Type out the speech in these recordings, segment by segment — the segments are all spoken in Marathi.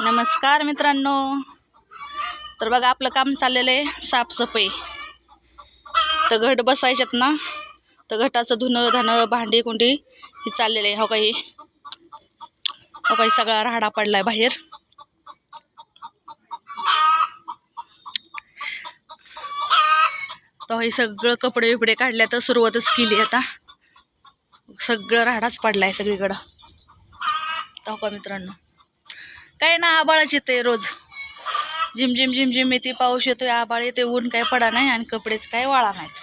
नमस्कार मित्रांनो. तर बघा आपलं काम चाललेलं आहे साफसफाई. तर घट बसायच्यात ना. तर घटाचं धुणं धाणं भांडी कुंडी हे चाललेलं आहे. हो काही हो? काही सगळा राहाडा पडला आहे बाहेर. तर हे सगळं कपडे बिपडे काढल्या तर सुरुवातच केली आता. सगळं राहाडाच पडला आहे सगळीकडं. तर हो का मित्रांनो? काय ना आबाळच येते रोज. झिम झिम झिम झिम येते पाऊस येतोय आबाळ येते ऊन काय पडा नाही आणि कपडे काय वाळा नाहीत.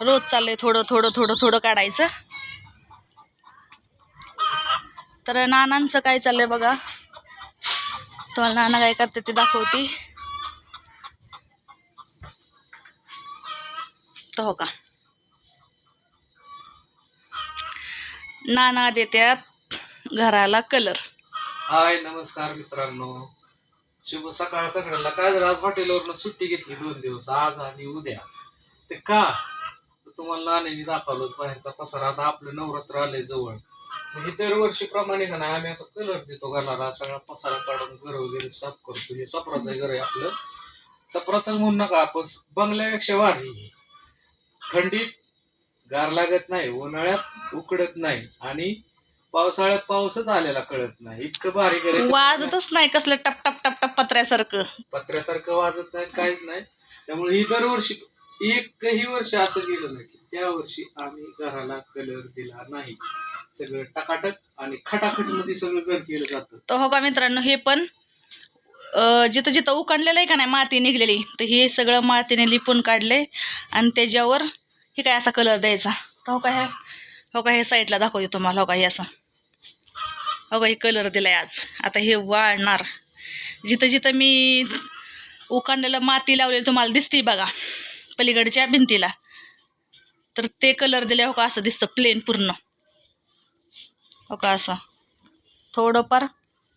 रोज चाललंय थोडं थोडं थोडं थोडं काढायचं. तर नानांचं काय चाललंय बघा. तुम्हाला नाना काय करते ते दाखवते. तर हो का. नाना देत्यात घराला कलर. हाय नमस्कार मित्रांनो. शुभ सकाळ सगळ्यांना. काय झालं आज हॉटेलवरनं सुट्टी घेतली दोन दिवस. आज आणि उद्या. ते का? तर तुम्हाला नाण्याने दाखवलं बाहेरचा पसारा. आता आपलं नवरात्र आले जवळ. हे दरवर्षीप्रमाणे का नाही आम्ही असं कलर देतो घराला सगळा पसारा काढून घर वगैरे साफ करतो. हे सपराचं घर आहे आपलं. सपराचं म्हणू नका आपण. बंगल्यापेक्षा वारी थंडीत गार लागत नाही उन्हाळ्यात उकडत नाही. आणि पावसाळ्यात पाऊसच आलेला कळत नाही. इतकं भारी आहे. वाजतच नाही कसलं टप टप टप टप पत्र्यासारखं. पत्र्यासारखं वाजत नाही काहीच नाही. त्यामुळे ही दरवर्षी एकही वर्ष असं गेलं नाही की त्या वर्षी आम्ही घराला कलर दिला नाही. सगळं टकाटक आणि खटाखटमध्ये सगळं घर केलं जातं. तर हो का मित्रांनो हे पण अं, जिथं जिथं उकडलेलं आहे का नाही माती निघलेली. तर हे सगळं मातीने लिपून काढले आणि त्याच्यावर हे काय असा कलर द्यायचा. तर हो का ह्या हो का हे साईडला दाखवते तुम्हाला हो का हे असं. अगं हे कलर दिलाय आज. आता हे वाळणार. जिथं जिथं मी उकांड्याला माती लावलेली तुम्हाला दिसते बघा पलीकडच्या भिंतीला. तर ते कलर दिले हो का असं दिसतं प्लेन पूर्ण. हो का असं. थोडंफार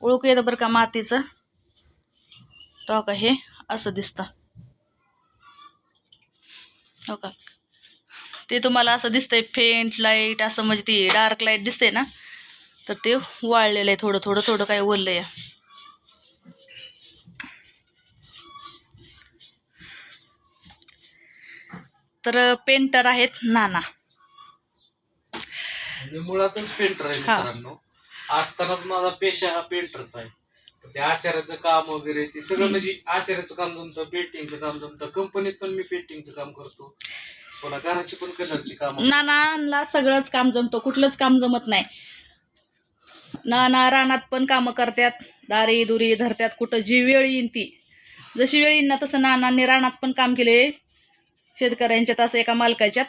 ओळख येतं बरं का मातीचं. तर हो का हे असं दिसतं. हो का? ते तुम्हाला असं दिसतंय फेंट लाइट असं म्हणजे ती डार्क लाइट दिसते ना? तर ते वाळलेलं आहे थोडं थोडं थोडं काय ओललं आहे. तर पेंटर आहेत नाना. म्हणजे मुळातच पेंटर आहे. मित्रांनो. असतानाच माझा पेशा हा पेंटरचा आहे. ते आचार्याचं काम वगैरे ते सगळं म्हणजे आचार्याचं काम जमतं पेंटिंगचं काम जमतं. कंपनीत पण मी पेंटिंगचं काम करतो. पुन्हा घराची पण कलरची काम नानाला सगळंच काम जमतं कुठलंच काम जमत नाही. नाना रानात पण कामं करतात दारी दुरी धरत्यात कुठं जी वेळ येईन ती. जशी वेळ येईन ना तसं नानांनी रानात पण काम केले. शेतकऱ्यांच्यात असं एका मालकाच्यात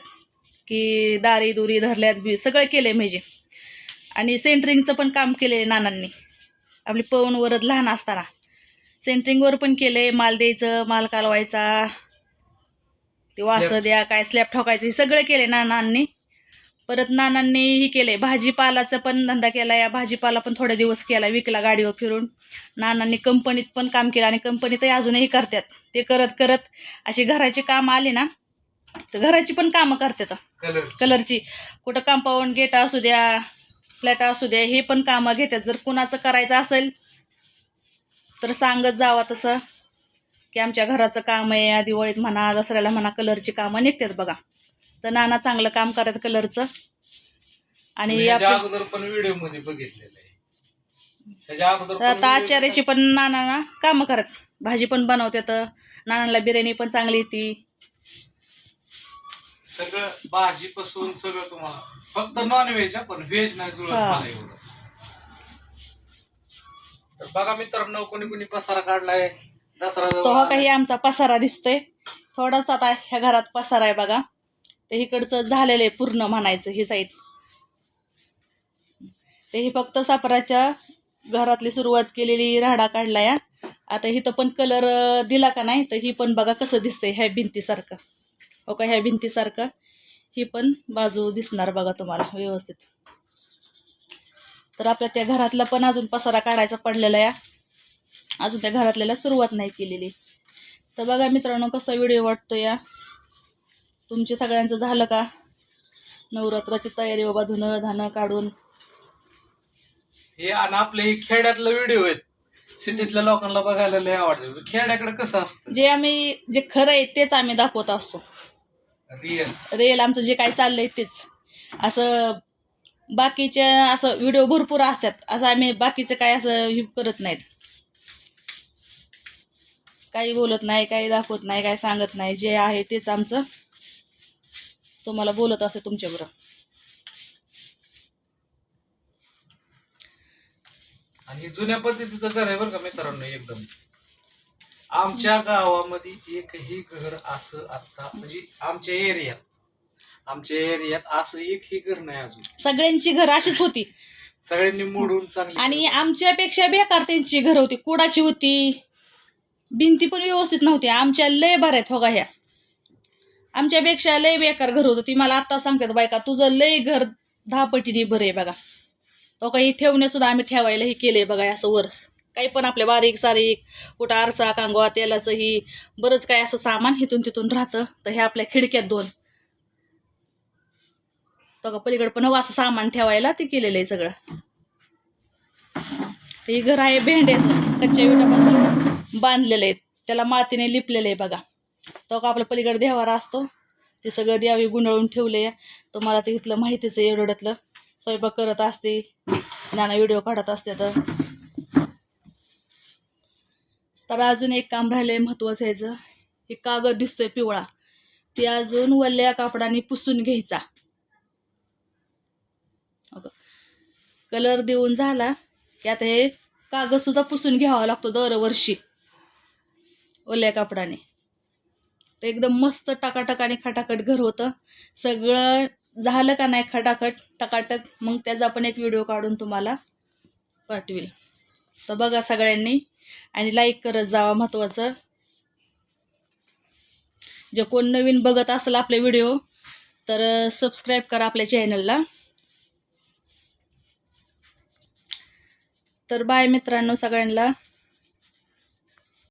की दारी दुरी धरल्यात बी सगळं केलं म्हणजे. आणि सेंटरिंगचं पण काम केले नानांनी. आपली पवन वरद लहान असताना. सेंटरिंगवर पण केले माल द्यायचं माल कालवायचा. ते वासं. द्या काय स्लॅब ठोकायचं हे सगळं केले नानांनी. परत नानांनी ही केले भाजीपालाचा पण धंदा केला या भाजीपाला पण थोडे दिवस केला विकला गाडीवर फिरून. नानांनी कंपनीत पण काम केलं आणि कंपनीतही अजूनही करतात. ते करत करत अशी घराची कामं आली ना तर घराची पण कामं करतात. कलर कलरची. कुठं कंपाऊंड गेट असू द्या फ्लॅट असू द्या हे पण कामं घेतात. जर कुणाचं करायचं असेल तर सांगत जावा तसं. की आमच्या घराचं काम आहे या दिवाळीत म्हणा दसऱ्याला म्हणा कलरची कामं निघतात बघा. तर नाना चांगलं काम करतात कलरचं. आणि मी याच्या आपलं- अगोदर पण व्हिडिओमध्ये बघितलेलं आहे. त्याच्या अगोदर पण आता video- आचार्याची पण नाना कामं करत. भाजी पण बनवतात नानाला बिर्याणी पण चांगली येते. सगळं भाजीपासून सगळं तुम्हाला फक्त नॉन व्हेज पण व्हेज नाही जुळत हा. मला एवढं. तर बघा मित्रांनो कोणी कोणी पसारा काढलाय? दसरा तो हा आलाय. काही आमचा पसारा दिसतोय. थोडासा आता ह्या घरात पसारा आहे बघा. ते इकडचं झालेलं आहे पूर्ण म्हणायचं ही साईड ते ही फक्त सापराच्या घरातली सुरुवात केलेली राहडा काढला या. आता इथं पण कलर दिला का नाही तर ही पण बघा कसं दिसतंय ह्या भिंतीसारखं. हो का ह्या भिंतीसारखं. ही पण बाजू दिसणार बघा तुम्हाला व्यवस्थित. तर आपल्या त्या घरातला पण अजून पसारा काढायचा पडलेला या. अजून त्या घरातल्याला सुरुवात नाही केलेली. तर बघा मित्रांनो कसा व्हिडिओ वाटतो या? तुमचे सगळ्यांचं झालं का? नवरात्राची तयारी बाबा धुणं धाणं काढून. हे आणि आपले हे खेड्यातलं व्हिडिओ आहेत. सिटीतल्या लोकांना बघायला लय आवडतं खेड्याकडे कसं असतं? जे आम्ही जे खरं आहे तेच आम्ही दाखवत असतो. रिअल रिअल आमचं जे काही चाललंय तेच. असं बाकीच्या असं व्हिडिओ भरपूर असतात. असं आम्ही बाकीचं काय असं हे करत नाहीत. काही बोलत नाही काही दाखवत नाही काही सांगत नाही. जे आहे तेच आमचं. तुम्हाला बोलत असते तुमच्याबरोबर. आणि हे जुन्या पद्धतीचं घर आहे बरं का मित्रांनो एकदम. आमच्या गावामध्ये एकही घर असं आता म्हणजे आमच्या एरियात आमच्या एरियात असं एकही घर नाही अजून. सगळ्यांची घरं अशीच होती. सगळ्यांनी मोडून चांगली आणि आमच्यापेक्षा बेकार त्यांची घरं होती. कुडाची होती. भिंती पण व्यवस्थित नव्हती. आमच्या लय बऱ्या आहेत हो ह्या. आमच्यापेक्षा लय बेकार घर होतं. ती मला आत्ता सांगतात बायका तुझं लय घर दहा पटीने बरं आहे बघा. तो काही ठेवण्यासुद्धा आम्ही ठेवायला हे केलं आहे बघा असं वरस काही पण आपल्या बारीक सारीक कुठं आरसा कांगवा तेलाचं ही बरंच काय असं सामान हिथून तिथून राहतं. तर हे आपल्या खिडक्यात दोन. तो का पलीकडे पण असं सामान ठेवायला ते केलेलं आहे सगळं. ते घर आहे भेंड्याचं कच्च्या विटापासून बांधलेलं आहे त्याला मातीने लिपलेलं आहे बघा. तो का आपला पलीकडे देवारा असतो? ते सगळं द्यावी गुंडाळून ठेवले तर मला ते इथलं माहितीच आहे एवढ्यातलं. स्वयंपाक करत असते. नाना व्हिडिओ काढत असते तर तर अजून एक काम राहिलं आहे महत्त्वाचं ह्याचं. हे कागद दिसतोय पिवळा. ते अजून वल्ल्या कापडाने पुसून घ्यायचा. कलर देऊन झाला की आता हे कागद सुद्धा पुसून घ्यावा लागतो दरवर्षी. ओल्या कापडाने. तर एकदम मस्त टकाटकाने खटाखट घर होतं. सगळं झालं का नाही खटाखट टकाटक मग त्याचा पण एक व्हिडिओ काढून तुम्हाला पाठवेल. तर बघा सगळ्यांनी आणि लाईक करत जावा महत्त्वाचं जे कोण नवीन बघत असेल आपले व्हिडिओ तर सबस्क्राईब करा आपल्या चॅनलला तर बाय मित्रांनो सगळ्यांना.